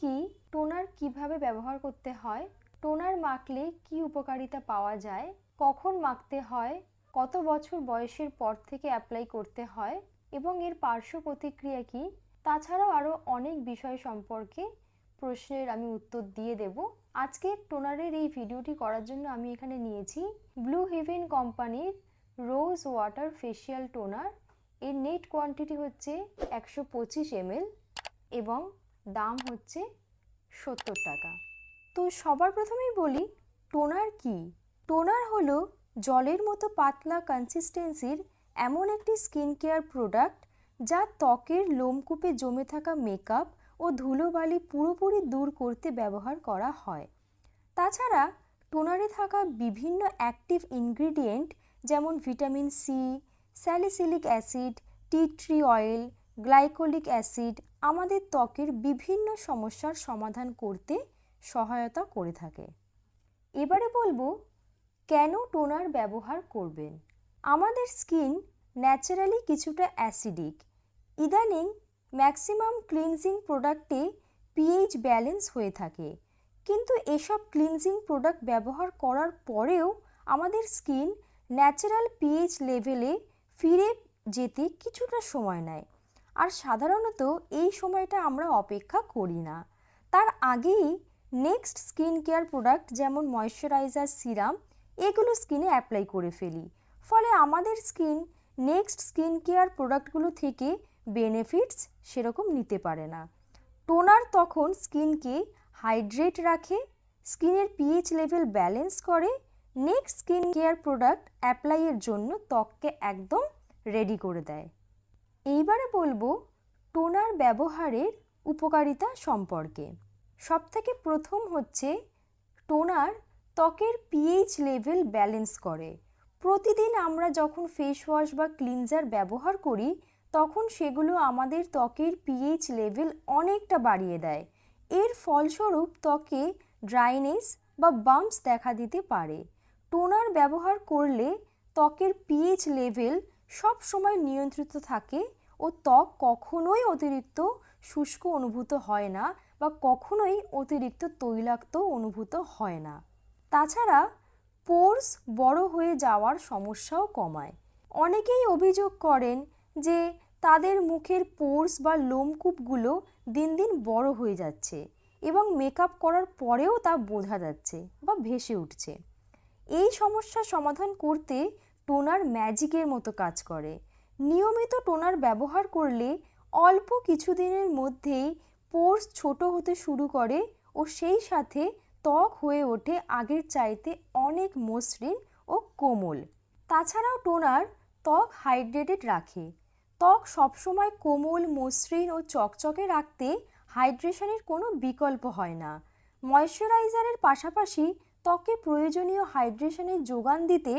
কি টোনার কীভাবে ব্যবহার করতে হয়? টোনার মাখলে কি উপকারিতা পাওয়া যায়? কখন মাখতে হয়? কত বছর বয়সের পর থেকে অ্যাপ্লাই করতে হয়? এবং এর পার্শ্ব প্রতিক্রিয়া কি? তাছাড়াও আরও অনেক বিষয় সম্পর্কে প্রশ্নের আমি উত্তর দিয়ে দেব। আজকে টোনারের এই ভিডিওটি করার জন্য আমি এখানে নিয়েছি ব্লু হেভেন কোম্পানির রোজ ওয়াটার ফেশিয়াল টোনার এর নেট কোয়ান্টিটি হচ্ছে একশো পঁচিশ এমএল এবং দাম হচ্ছে সত্তর টাকা। তো সবার প্রথমেই বলি, টোনার কি? টোনার হলো জলের মতো পাতলা কনসিস্টেন্সির এমন একটি স্কিন কেয়ার প্রোডাক্ট যা ত্বকের লোমকূপে জমে থাকা মেকআপ ও ধুলোবালি পুরোপুরি দূর করতে ব্যবহার করা হয়। তাছাড়া টোনারে থাকা বিভিন্ন অ্যাক্টিভ ইনগ্রিডিয়েন্ট যেমন vitamin C salicylic acid tea tree oil glycolic acid আমাদের ত্বকের বিভিন্ন সমস্যার সমাধান করতে সহায়তা করে থাকে। এবারে বলব, কেন টোনার ব্যবহার করবেন? আমাদের স্কিন ন্যাচারালি কিছুটা অ্যাসিডিক। ইদানিং ম্যাক্সিমাম ক্লিনজিং প্রোডাক্টে পিএইচ ব্যালেন্স হয়ে থাকে। কিন্তু এসব ক্লিনজিং প্রোডাক্ট ব্যবহার করার পরেও আমাদের স্কিন ন্যাচারাল পিএইচ লেভেলে ফিরে যেতে কিছুটা সময় নেয়। আর সাধারণত এই সময়টা আমরা অপেক্ষা করি না। তার আগেই নেক্সট স্কিন কেয়ার প্রোডাক্ট যেমন ময়শ্চারাইজার সিরাম এগুলো স্কিনে অ্যাপ্লাই করে ফেলি। ফলে আমাদের স্কিন নেক্সট স্কিন কেয়ার প্রোডাক্টগুলো থেকে বেনিফিটস সেরকম নিতে পারে না। টোনার তখন স্কিনকে হাইড্রেট রাখে স্কিনের পিএইচ লেভেল ব্যালেন্স করে নেক্সট স্কিন কেয়ার প্রোডাক্ট অ্যাপ্লাইয়ের জন্য ত্বককে একদম রেডি করে দেয়। এইবারে বলব টোনার ব্যবহারের উপকারিতা সম্পর্কে। সবথেকে প্রথম হচ্ছে টোনার ত্বকের পিএইচ লেভেল ব্যালেন্স করে। প্রতিদিন আমরা যখন ফেস ওয়াশ বা ক্লিনজার ব্যবহার করি, তখন সেগুলো আমাদের ত্বকের পিএইচ লেভেল অনেকটা বাড়িয়ে দেয়। এর ফলস্বরূপ ত্বকে ড্রাইনেস বা বাম্পস দেখা দিতে পারে। টোনার ব্যবহার করলে ত্বকের পিএইচ লেভেল সব সময় নিয়ন্ত্রিত থাকে ও ত্বক কখনোই অতিরিক্ত শুষ্ক অনুভূত হয় না বা কখনোই অতিরিক্ত তৈলাক্ত অনুভূত হয় না। তাছাড়া পোর্স বড় হয়ে যাওয়ার সমস্যাও কমায়। অনেকেই অভিযোগ করেন যে তাদের মুখের পোর্স বা লোমকূপগুলো দিন দিন বড় হয়ে যাচ্ছে এবং মেকআপ করার পরেও তা বোঝা যাচ্ছে বা ভেসে উঠছে। এই সমস্যার সমাধান করতে টোনার ম্যাজিকের মতো কাজ করে। নিয়মিত টোনার ব্যবহার করলে অল্প কিছুদিনের মধ্যেই পোর্স ছোট হতে শুরু করে ও সেই সাথে ত্বক হয়ে ওঠে আগের চাইতে অনেক মসৃণ ও কোমল। তাছাড়াও টোনার ত্বক হাইড্রেটেড রাখে। ত্বক সবসময় কোমল, মসৃণ ও চকচকে রাখতে হাইড্রেশনের কোনো বিকল্প হয় না। ময়শ্চারাইজারের পাশাপাশি ত্বকে প্রয়োজনীয় হাইড্রেশনের যোগান দিতে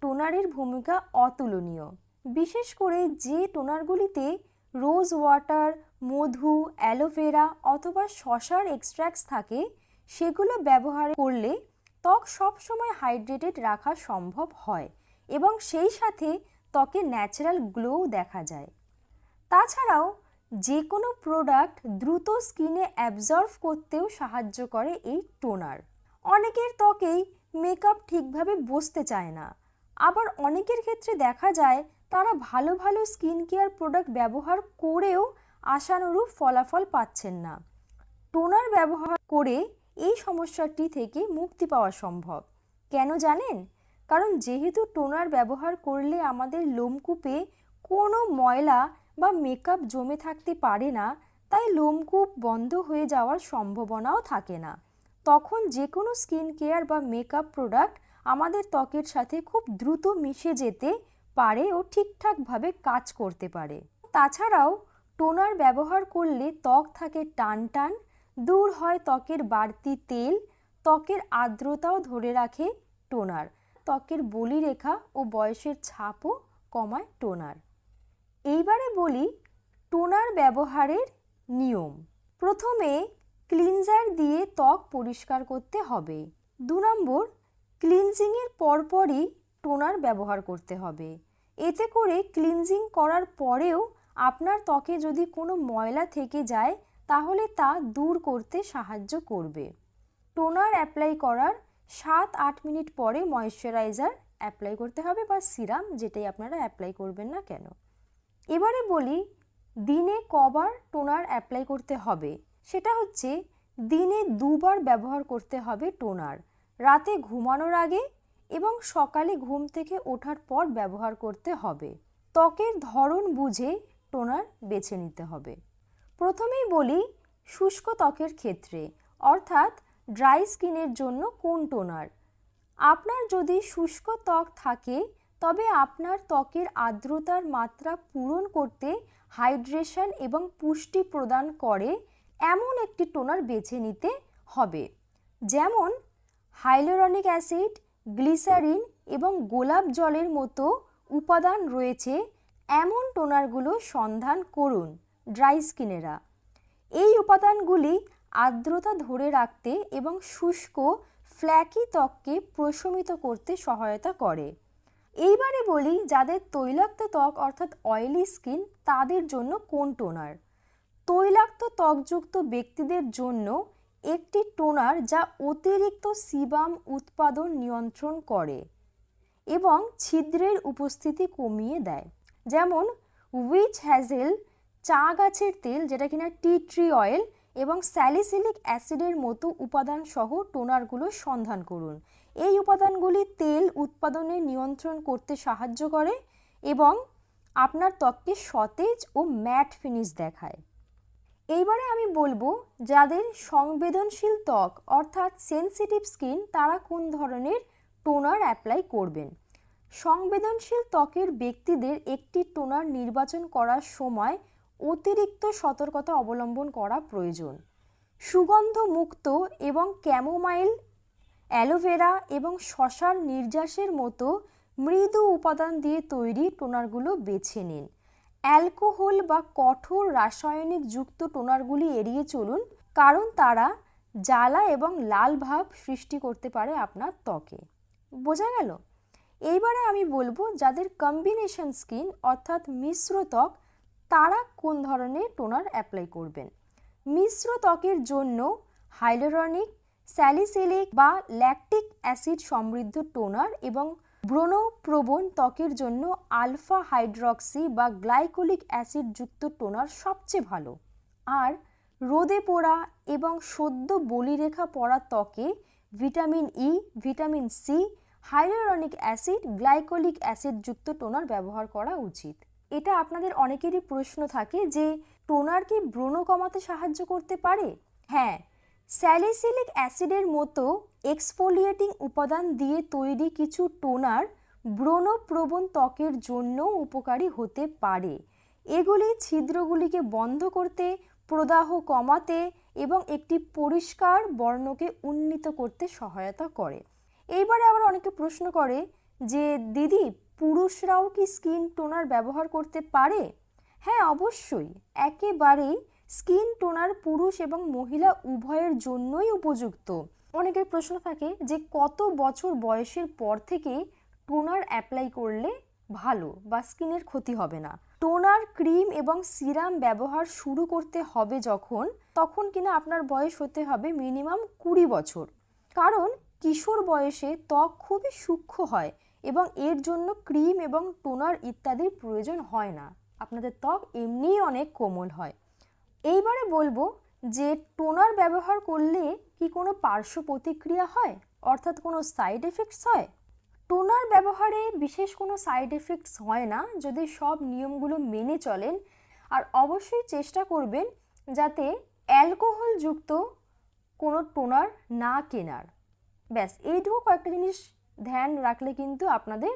টোনারের ভূমিকা অতুলনীয়। বিশেষ করে যে টোনারগুলিতে রোজ ওয়াটার, মধু, অ্যালোভেরা অথবা শশার এক্সট্র্যাক্টস থাকে, সেগুলো ব্যবহার করলে ত্বক সবসময় হাইড্রেটেড রাখা সম্ভব হয় এবং সেই সাথে ত্বকে ন্যাচারাল গ্লো দেখা যায়। তাছাড়াও যে কোনো প্রোডাক্ট দ্রুত স্কিনে অ্যাবজর্ভ করতেও সাহায্য করে এই টোনার। অনেকের ত্বকেই মেকআপ ঠিকভাবে বসতে চায় না আবার অনেকের ক্ষেত্রে দেখা যায় তারা ভালো ভালো স্কিন কেয়ার প্রোডাক্ট ব্যবহার করেও আশানুরূপ ফলাফল পাচ্ছেন না। টোনার ব্যবহার করে এই সমস্যাটি থেকে মুক্তি পাওয়া সম্ভব। কেন জানেন? কারণ যেহেতু টোনার ব্যবহার করলে আমাদের লোমকূপে কোনো ময়লা বা মেকআপ জমে থাকতে পারে না, তাই লোমকূপ বন্ধ হয়ে যাওয়ার সম্ভাবনাও থাকে না। তখন যে কোনো স্কিন কেয়ার বা মেকআপ প্রোডাক্ট আমাদের ত্বকের সাথে খুব দ্রুত মিশে যেতে পারে ও ঠিকঠাকভাবে কাজ করতে পারে। তাছাড়াও টোনার ব্যবহার করলে ত্বক থাকে টান টান দূর হয় ত্বকের বাড়তি তেল, ত্বকের আর্দ্রতাও ধরে রাখে টোনার, ত্বকের বলিরেখা ও বয়সের ছাপও কমায় টোনার। এইবারে বলি টোনার ব্যবহারের নিয়ম। প্রথমে ক্লিনজার দিয়ে ত্বক পরিষ্কার করতে হবে। দু নম্বর ক্লিনজিংয়ের পরপরই টোনার ব্যবহার করতে হবে। এতে করে ক্লিনজিং করার পরেও আপনার ত্বকে যদি কোনো ময়লা থেকে যায়, তাহলে তা দূর করতে সাহায্য করবে। টোনার অ্যাপ্লাই করার সাত আট মিনিট পরে ময়শ্চারাইজার অ্যাপ্লাই করতে হবে বা সিরাম যেটাই আপনারা অ্যাপ্লাই করবেন না কেন। এবারে বলি, দিনে কবার টোনার অ্যাপ্লাই করতে হবে। সেটা হচ্ছে দিনে দুবার ব্যবহার করতে হবে টোনার। রাতে ঘুমানোর আগে এবং সকালে ঘুম থেকে ওঠার পর ব্যবহার করতে হবে। ত্বকের ধরন বুঝে টোনার বেছে নিতে হবে। প্রথমেই বলি, শুষ্ক ত্বকের ক্ষেত্রে, অর্থাৎ ড্রাই স্কিনের জন্য কোন টোনার? আপনার যদি শুষ্ক ত্বক থাকে, তবে আপনার ত্বকের আর্দ্রতার মাত্রা পূরণ করতে হাইড্রেশন এবং পুষ্টি প্রদান করে এমন একটি টোনার বেছে নিতে হবে। যেমন হাইলোরনিক অ্যাসিড, গ্লিসারিন এবং গোলাপ জলের মতো উপাদান রয়েছে এমন টোনারগুলো সন্ধান করুন ড্রাই স্কিনেরা। এই উপাদানগুলি আর্দ্রতা ধরে রাখতে এবং শুষ্ক, ফ্ল্যাকি ত্বককে প্রশমিত করতে সহায়তা করে। এইবারে বলি যাদের তৈলাক্ত ত্বক অর্থাৎ অয়েলি স্কিন তাদের জন্য কোন টোনার? তৈলাক্ত ত্বকযুক্ত ব্যক্তিদের জন্য একটি টোনার যা অতিরিক্ত সিবাম উৎপাদন নিয়ন্ত্রণ করে এবং ছিদ্রের উপস্থিতি কমিয়ে দেয়। যেমন উইচ হ্যাজেল চা গাছের তেল, যেটা কিনা টি ট্রি অয়েল এবং স্যালিসিলিক অ্যাসিডের মতো উপাদান সহ টোনারগুলো সন্ধান করুন। এই উপাদানগুলি তেল উৎপাদনে নিয়ন্ত্রণ করতে সাহায্য করে এবং আপনার ত্বককে সতেজ ও ম্যাট ফিনিশ দেখায়। এইবারে আমি বলব যাদের সংবেদনশীল ত্বক, অর্থাৎ সেন্সিটিভ স্কিন তারা কোন ধরনের টোনার অ্যাপ্লাই করবেন? সংবেদনশীল ত্বকের ব্যক্তিদের একটি টোনার নির্বাচন করার সময় অতিরিক্ত সতর্কতা অবলম্বন করা প্রয়োজন। সুগন্ধ মুক্ত এবং ক্যামোমাইল অ্যালোভেরা এবং শশার নির্যাসের মতো মৃদু উপাদান দিয়ে তৈরি টোনারগুলো বেছে নিন। অ্যালকোহল বা কঠোর রাসায়নিক যুক্ত টোনারগুলি এড়িয়ে চলুন, কারণ তারা জ্বালা এবং লাল ভাব সৃষ্টি করতে পারে আপনার ত্বকে। বোঝা গেল? এইবারে আমি বলব যাদের কম্বিনেশন স্কিন অর্থাৎ মিশ্র ত্বক, তারা কোন ধরনের টোনার অ্যাপ্লাই করবেন? মিশ্র ত্বকের জন্য হাইলোরনিক স্যালিসিলিক বা ল্যাকটিক অ্যাসিড সমৃদ্ধ টোনার এবং ব্রোনোপ্রবণ ত্বকের জন্য আলফা হাইড্রক্সি বা গ্লাইকোলিক অ্যাসিড যুক্ত টোনার সবচেয়ে ভালো। আর রোদে পোড়া এবং সদ্য বলিরেখা পড়া ত্বকে vitamin E, vitamin C hyaluronic acid, glycolic acid যুক্ত টোনার ব্যবহার করা উচিত। এটা আপনাদের অনেকেরই প্রশ্ন থাকে যে টোনার কি ব্রণ কমাতে সাহায্য করতে পারে? হ্যাঁ স্যালিসিলিক অ্যাসিডের মতো এক্সফোলিয়েটিং উপাদান দিয়ে তৈরি কিছু টোনার ব্রণপ্রবণ ত্বকের জন্য উপকারী হতে পারে। এগুলি ছিদ্রগুলিকে বন্ধ করতে, প্রদাহ কমাতে এবং একটি পরিষ্কার বর্ণকে উন্নীত করতে সহায়তা করে। এইবারে আবার অনেকে প্রশ্ন করে যে, দিদি, পুরুষরাও কি স্কিন টোনার ব্যবহার করতে পারে? হ্যাঁ অবশ্যই। একেবারেই স্কিন টোনার পুরুষ এবং মহিলা উভয়ের জন্যই উপযুক্ত। অনেকের প্রশ্ন থাকে যে কত বছর বয়সের পর থেকে টোনার অ্যাপ্লাই করলে ভালো বা স্কিনের ক্ষতি হবে না? টোনার ক্রিম এবং সিরাম ব্যবহার শুরু করতে হবে যখন, তখন কিনা আপনার বয়স হতে হবে মিনিমাম কুড়ি বছর। কারণ কিশোর বয়সে ত্বক খুবই সূক্ষ্ম হয় এবং এর জন্য ক্রিম এবং টোনার ইত্যাদির প্রয়োজন হয় না। আপনাদের ত্বক এমনিই অনেক কোমল হয়। এইবারে বলব যে টোনার ব্যবহার করলে কি কোনো পার্শ্ব প্রতিক্রিয়া হয়? অর্থাৎ কোনো সাইড এফেক্টস হয়? টোনার ব্যবহারে বিশেষ কোনো সাইড এফেক্টস হয় না, যদি সব নিয়মগুলো মেনে চলেন। আর অবশ্যই চেষ্টা করবেন যাতে অ্যালকোহলযুক্ত কোনো টোনার না কেনার। ব্যাস, এইটুকু কয়েকটা জিনিস ধ্যান রাখলে কিন্তু আপনাদের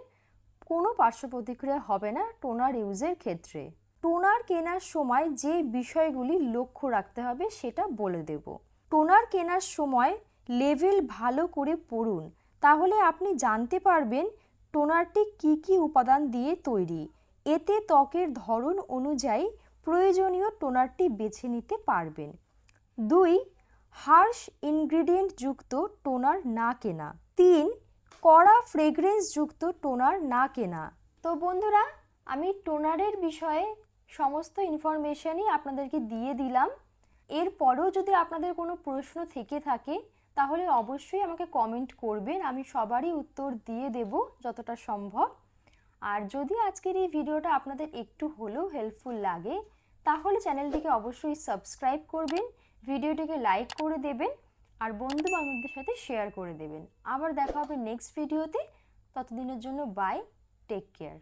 কোনো পার্শ্ব প্রতিক্রিয়া হবে না টোনার ইউজের ক্ষেত্রে। টোনার কেনার সময় যে বিষয়গুলি লক্ষ্য রাখতে হবে সেটা বলে দেব। টোনার কেনার সময় লেভেল ভালো করে পড়ুন, তাহলে আপনি জানতে পারবেন টোনারটি কি কি উপাদান দিয়ে তৈরি। এতে ত্বকের ধরন অনুযায়ী প্রয়োজনীয় টোনারটি বেছে নিতে পারবেন। দুই, হার্শ ইনগ্রিডিয়েন্ট যুক্ত টোনার না কেনা। তিন, কড়া ফ্রেগরেন্স যুক্ত টোনার না কেনা। তো বন্ধুরা, আমি টোনারের বিষয়ে সমস্ত ইনফরমেশনই আপনাদেরকে দিয়ে দিলাম। এরপরেও যদি আপনাদের কোনো প্রশ্ন থেকে থাকে, তাহলে অবশ্যই আমাকে কমেন্ট করবেন, আমি সবারই উত্তর দিয়ে দেব যতটা সম্ভব। আর যদি আজকের এই ভিডিওটা আপনাদের একটু হলেও হেল্পফুল লাগে, তাহলে চ্যানেলটিকে অবশ্যই সাবস্ক্রাইব করবেন, ভিডিওটিকে লাইক করে দেবেন, আর বন্ধু বান্ধবদের সাথে শেয়ার করে দেবেন। আবার দেখা হবে নেক্সট ভিডিওতে ততদিনের জন্য বাই টেক কেয়ার